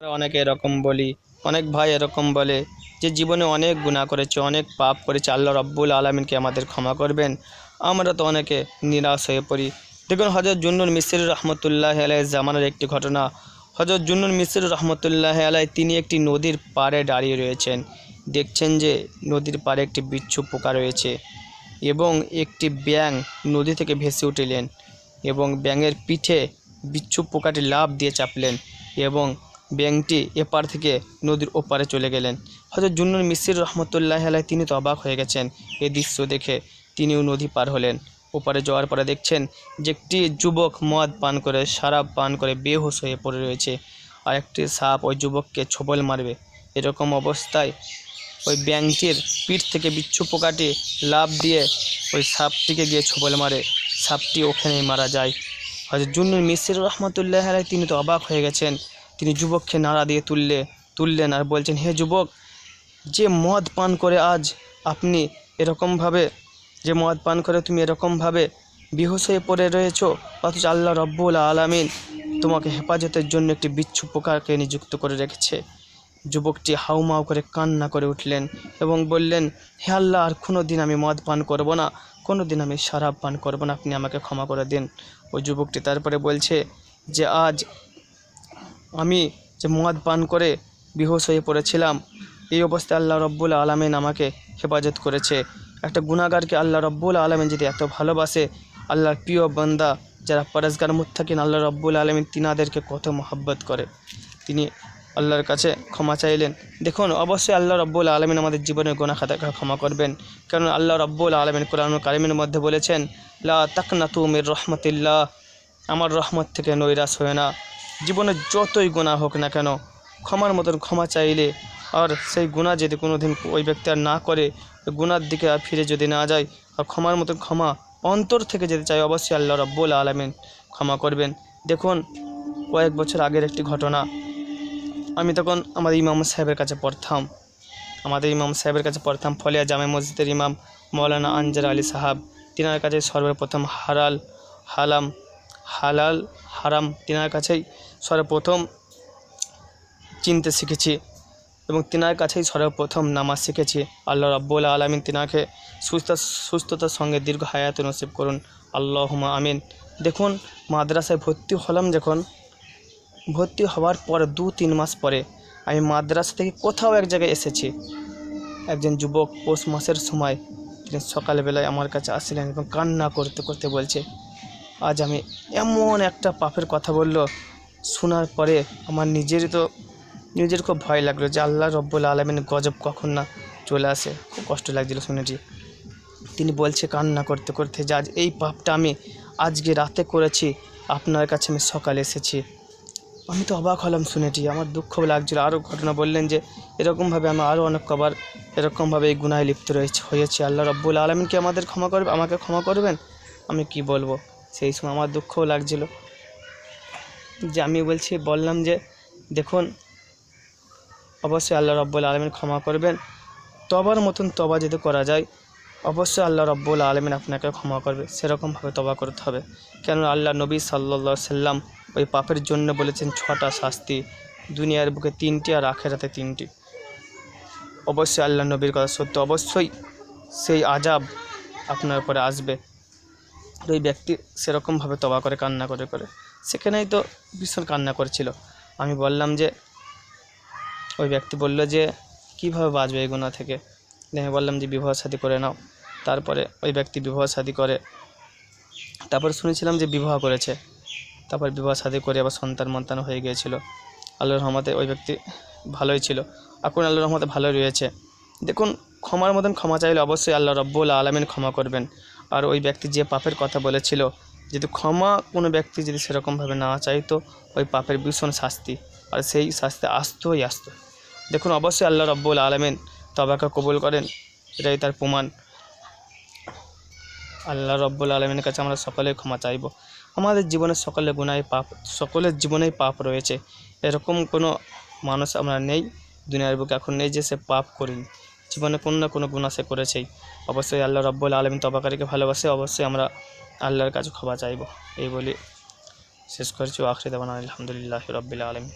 অনেকে এরকম বলি, অনেক ভাই এরকম বলে যে জীবনে অনেক গুনাহ করেছে, অনেক পাপ করেছে। আল্লাহ রব্বুল আলমিনকে আমাদের ক্ষমা করবেন। আমরা তো অনেকে নিরাশ হয়ে পড়ি। দেখুন হজরত জুন্নুর মিসির রহমতুল্লাহ আলাই জামানের একটি ঘটনা। হজরত জুন্নুর মিসির রহমতুল্লাহ আলাই, তিনি একটি নদীর পাড়ে দাঁড়িয়ে রয়েছেন। দেখছেন যে নদীর পাড়ে একটি বিচ্ছু পোকা রয়েছে এবং একটি ব্যাঙ নদী থেকে ভেসে উঠিলেন এবং ব্যাঙের পিঠে বিচ্ছু পোকাটি লাফ দিয়ে চাপলেন এবং ব্যাঙটি এপার থেকে নদীর ওপারে চলে গেলেন। হয়তো জুন্নুর মিসির রহমতুল্লাহ আলাই তিনি তো অবাক হয়ে গেছেন। এ দৃশ্য দেখে তিনিও নদী পার হলেন। ওপারে যাওয়ার পরে দেখছেন যে একটি যুবক মদ পান করে, শারাব পান করে বেহুশ হয়ে পড়ে রয়েছে আর একটি সাপ ওই যুবককে ছোবল মারবে। এরকম অবস্থায় ওই ব্যাঙটির পিঠ থেকে বিচ্ছু পোকাটি লাভ দিয়ে ওই সাপটিকে গিয়ে ছোবল মারে। সাপটি ওখানেই মারা যায়। হয়তো জুন্নুর মিসির রহমতুল্লাহ আলাই তিনি তো অবাক হয়ে গেছেন। তিনি যুবককে নাড়া দিয়ে তুললে, তুললেন আর বলছেন, হে যুবক, যে মদ পান করে আজ আপনি এরকমভাবে, যে মদ পান করে তুমি এরকমভাবে বিহুশ হয়ে পড়ে রয়েছ, অথচ আল্লাহ রব্বুল আলামিন তোমাকে হেফাজতের জন্য একটি বিচ্ছু পোকাকে নিযুক্ত করে রেখেছে। যুবকটি হাউমাউ করে কান্না করে উঠলেন এবং বললেন, হে আল্লাহ, আর কোনো দিন আমি মদ পান করব না কোনো দিন আমি শারাব পান করব না, আপনি আমাকে ক্ষমা করে দিন। ওই যুবকটি তারপরে বলছে যে, আজ আমি যে মদ পান করে বিহুশ হয়ে পড়েছিলাম, এই অবস্থায় আল্লাহ রব্বুল আলমিন আমাকে হেফাজত করেছে। একটা গুণাগারকে আল্লাহ রব্বুল আলমিন যদি এত ভালোবাসে, আল্লাহর প্রিয় বান্দা যারা পরেশগার থাকেন আল্লাহ রব্বুল আলমিন তিনাদেরকে কত মহব্বত করে। তিনি আল্লাহর কাছে ক্ষমা চাইলেন। দেখুন, অবশ্যই আল্লাহ রব্বুল আলমিন আমাদের জীবনের গোনা খাতাকে ক্ষমা করবেন। কারণ আল্লাহ রব্বুল আলমিন কোরআন কারিমের মধ্যে বলেছেন, লা তাকনা তুমির রহমতিল্লাহ। আমার রহমত থেকে নৈরাশ হয় না। জীবনে যতই গুণা হোক না কেন, ক্ষমার মতন ক্ষমা চাইলে আর সেই গুণা যদি কোনো দিন ওই ব্যক্তি আর না করে গুণার দিকে আর ফিরে যদি না যায়, আর ক্ষমার মতন ক্ষমা অন্তর থেকে যেতে চাই অবশ্যই আল্লাহ রব্বুল আলমিন ক্ষমা করবেন। দেখুন, কয়েক বছর আগের একটি ঘটনা। আমি তখন আমাদের ইমাম সাহেবের কাছে পড়তাম। আমাদের ইমাম সাহেবের কাছে পড়তাম, ফলিয়া জামে মসজিদের ইমাম মৌলানা আনজার আলী সাহাব। তিনার কাছে সর্বপ্রথম হারাল হালাম, হালাল, হারাম তিনার কাছেই সর্বপ্রথম চিনতে শিখেছি এবং তিনার কাছেই সর্বপ্রথম নামাজ শিখেছি। আল্লাহ রাব্বুল আলমিন তিনাকে সুস্থ, সুস্থতার সঙ্গে দীর্ঘ হায়াত নসিব করুন। আল্লাহমা আমিন। দেখুন, মাদ্রাসায় ভর্তি হলাম যখন। ভর্তি হওয়ার পর দু তিন মাস পরে আমি মাদ্রাসা থেকে কোথাও এক জায়গায় এসেছি। একজন যুবক পৌষ মাসের সময় তিনি সকালবেলায় আমার কাছে আসলেন এবং কান্না করতে করতে বলছে, আজ আমি এমন একটা পাপের কথা বলল শোনার পরে আমার নিজেরই তো, নিজের খুব ভয় লাগল যে আল্লাহ রব্বুল আলমিন গজব কখন না চলে আসে। খুব কষ্ট লাগছিল শুনেছি। তিনি বলছে, কান্না করতে করতে যে আজ এই পাপটা আমি আজকে রাতে করেছি, আপনার কাছে আমি সকালে এসেছি। আমি তো অবাক হলাম শুনেছি। আমার দুঃখ লাগছিল। আরও ঘটনা বললেন যে, এরকমভাবে আমি আরও অনেক কবার এরকমভাবে এই গুনায় লিপ্ত রয়েছে, হয়েছে। আল্লাহ রব্বুল আলমিন কি আমাদের ক্ষমা করবে, আমাকে ক্ষমা করবেন? আমি কি বলব? সেই সময় আমার দুঃখও লাগছিল। যে আমি বলছি, বললাম যে, দেখুন, অবশ্যই আল্লাহ রব্বুল আলমিন ক্ষমা করবেন। তবার মতন তবা যদি করা যায়, অবশ্যই আল্লাহ রব্বুল আলমিন আপনাকে ক্ষমা করবে। সেরকমভাবে তবা করতে হবে। কেন আল্লাহ নবী সাল্লা সাল্লাম ওই পাপের জন্য বলেছেন, ছটা শাস্তি, দুনিয়ার বুকে তিনটি আর আখেরাতে তিনটি। অবশ্যই আল্লাহ নবীর কথা সত্য। অবশ্যই সেই আজাব আপনার উপরে আসবে। ওই ব্যক্তি সেরকমভাবে তবা করে, কান্না করে করে। সেখানেই তো ভীষণ কান্না করেছিল। আমি বললাম যে, ওই ব্যক্তি বলল যে, কীভাবে বাঁচবে এই গুণা থেকে? আমি বললাম যে, বিবাহ শাদী করে নাও। তারপরে ওই ব্যক্তি বিবাহ শাদী করে। তারপর শুনেছিলাম যে, বিবাহ করেছে। তারপর বিবাহ শাদী করে আবার সন্তান মন্তান হয়ে গিয়েছিল। আল্লাহর রহমতে ওই ব্যক্তি ভালোই ছিল। এখন আল্লাহর রহমতে ভালোই রয়েছে। দেখুন, ক্ষমার মতন ক্ষমা চাইলে অবশ্যই আল্লাহ রব্বুল আলমিন ক্ষমা করবেন। আর ওই ব্যক্তি যে পাপের কথা বলেছিল, যদি ক্ষমা কোনো ব্যক্তি যদি সেরকমভাবে না চাইতো, ওই পাপের ভীষণ শাস্তি। আর সেই শাস্তি আসতোই আসতো দেখুন, অবশ্যই আল্লাহ রব্বুল আলমিন তবাকে কবুল করেন, এটাই তার প্রমাণ। আল্লাহ রব্বুল আলমিনের কাছে আমরা সকলে ক্ষমা চাইব। আমাদের জীবনে সকলে গুণায় পাপ, সকলের জীবনেই পাপ রয়েছে। এরকম কোনো মানুষ আমরা নেই, দুনিয়ার বুকে এখন নেই যে সে পাপ করিনি। জীবনে কোনো না কোনো গুণা সে করেছেই। অবশ্যই আল্লাহ রব্বুল আলমী তবাকারীকে ভালোবাসে, অবশ্যই আমরা আল্লাহর কাছে ক্ষমা চাইব। এই বলি শেষ করছি। আখরি দেবান আলহামদুলিল্লাহ রব্বিল আলমিন।